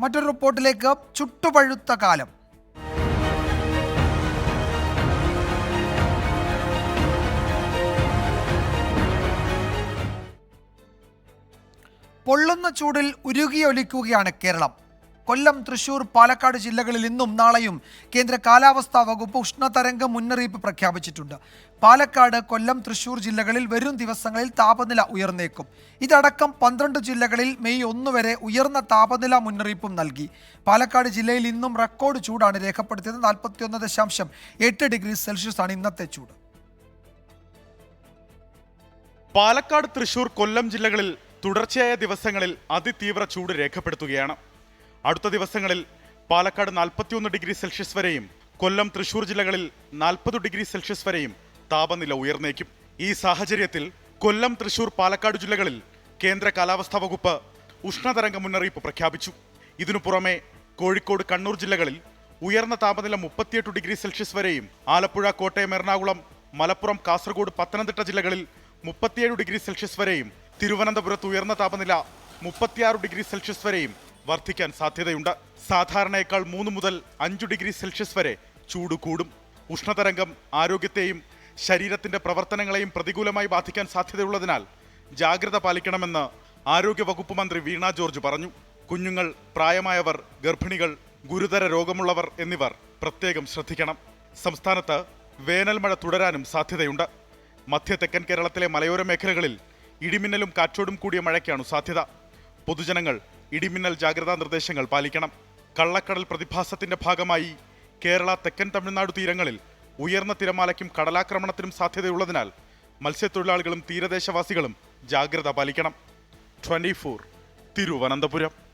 മറ്റൊരു റിപ്പോർട്ടിലേക്ക് ചുട്ടുപഴുത്ത കാലം. പൊള്ളുന്ന ചൂടിൽ ഉരുകിയൊലിക്കുകയാണ് കേരളം. കൊല്ലം തൃശൂർ പാലക്കാട് ജില്ലകളിൽ ഇന്നും നാളെയും കേന്ദ്ര കാലാവസ്ഥാ വകുപ്പ് ഉഷ്ണതരംഗ മുന്നറിയിപ്പ് പ്രഖ്യാപിച്ചിട്ടുണ്ട്. പാലക്കാട് കൊല്ലം തൃശൂർ ജില്ലകളിൽ വരും ദിവസങ്ങളിൽ താപനില ഉയർന്നേക്കും. ഇതടക്കം പന്ത്രണ്ട് ജില്ലകളിൽ മെയ് ഒന്ന് വരെ ഉയർന്ന താപനില മുന്നറിയിപ്പും നൽകി. പാലക്കാട് ജില്ലയിൽ ഇന്നും റെക്കോർഡ് ചൂടാണ് രേഖപ്പെടുത്തിയത്. നാൽപ്പത്തിയൊന്ന് ദശാംശം എട്ട് ഡിഗ്രി സെൽഷ്യസ് ആണ് ഇന്നത്തെ ചൂട്. പാലക്കാട് തൃശൂർ കൊല്ലം ജില്ലകളിൽ തുടർച്ചയായ ദിവസങ്ങളിൽ അതിതീവ്ര ചൂട് രേഖപ്പെടുത്തുകയാണ്. അടുത്ത ദിവസങ്ങളിൽ പാലക്കാട് നാൽപ്പത്തിയൊന്ന് ഡിഗ്രി സെൽഷ്യസ് വരെയും കൊല്ലം തൃശൂർ ജില്ലകളിൽ നാൽപ്പത് ഡിഗ്രി സെൽഷ്യസ് വരെയും താപനില ഉയർന്നേക്കും. ഈ സാഹചര്യത്തിൽ കൊല്ലം തൃശൂർ പാലക്കാട് ജില്ലകളിൽ കേന്ദ്ര കാലാവസ്ഥാ വകുപ്പ് ഉഷ്ണതരംഗ മുന്നറിയിപ്പ് പ്രഖ്യാപിച്ചു. ഇതിനു പുറമെ കോഴിക്കോട് കണ്ണൂർ ജില്ലകളിൽ ഉയർന്ന താപനില മുപ്പത്തിയെട്ട് ഡിഗ്രി സെൽഷ്യസ് വരെയും ആലപ്പുഴ കോട്ടയം എറണാകുളം മലപ്പുറം കാസർഗോഡ് പത്തനംതിട്ട ജില്ലകളിൽ മുപ്പത്തിയേഴ് ഡിഗ്രി സെൽഷ്യസ് വരെയും തിരുവനന്തപുരത്ത് ഉയർന്ന താപനില മുപ്പത്തിയാറ് ഡിഗ്രി സെൽഷ്യസ് വരെയും വർദ്ധിക്കാൻ സാധ്യതയുണ്ട്. സാധാരണയേക്കാൾ മൂന്ന് മുതൽ അഞ്ചു ഡിഗ്രി സെൽഷ്യസ് വരെ ചൂട് കൂടും. ഉഷ്ണതരംഗം ആരോഗ്യത്തെയും ശരീരത്തിന്റെ പ്രവർത്തനങ്ങളെയും പ്രതികൂലമായി ബാധിക്കാൻ സാധ്യതയുള്ളതിനാൽ ജാഗ്രത പാലിക്കണമെന്ന് ആരോഗ്യ വകുപ്പ് മന്ത്രി വീണ ജോർജ് പറഞ്ഞു. കുഞ്ഞുങ്ങൾ പ്രായമായവർ ഗർഭിണികൾ ഗുരുതര രോഗമുള്ളവർ എന്നിവർ പ്രത്യേകം ശ്രദ്ധിക്കണം. സംസ്ഥാനത്ത് വേനൽ മഴ തുടരാനും സാധ്യതയുണ്ട്. മധ്യ തെക്കൻ കേരളത്തിലെ മലയോര മേഖലകളിൽ ഇടിമിന്നലും കാറ്റോടും കൂടിയ മഴയ്ക്കാണ് സാധ്യത. പൊതുജനങ്ങൾ ഇടിമിന്നൽ ജാഗ്രതാ നിർദ്ദേശങ്ങൾ പാലിക്കണം. കള്ളക്കടൽ പ്രതിഭാസത്തിന്റെ ഭാഗമായി കേരള തെക്കൻ തമിഴ്നാട് തീരങ്ങളിൽ ഉയർന്ന തിരമാലയ്ക്കും കടലാക്രമണത്തിനും സാധ്യതയുള്ളതിനാൽ മത്സ്യത്തൊഴിലാളികളും തീരദേശവാസികളും ജാഗ്രത പാലിക്കണം. ട്വന്റി തിരുവനന്തപുരം.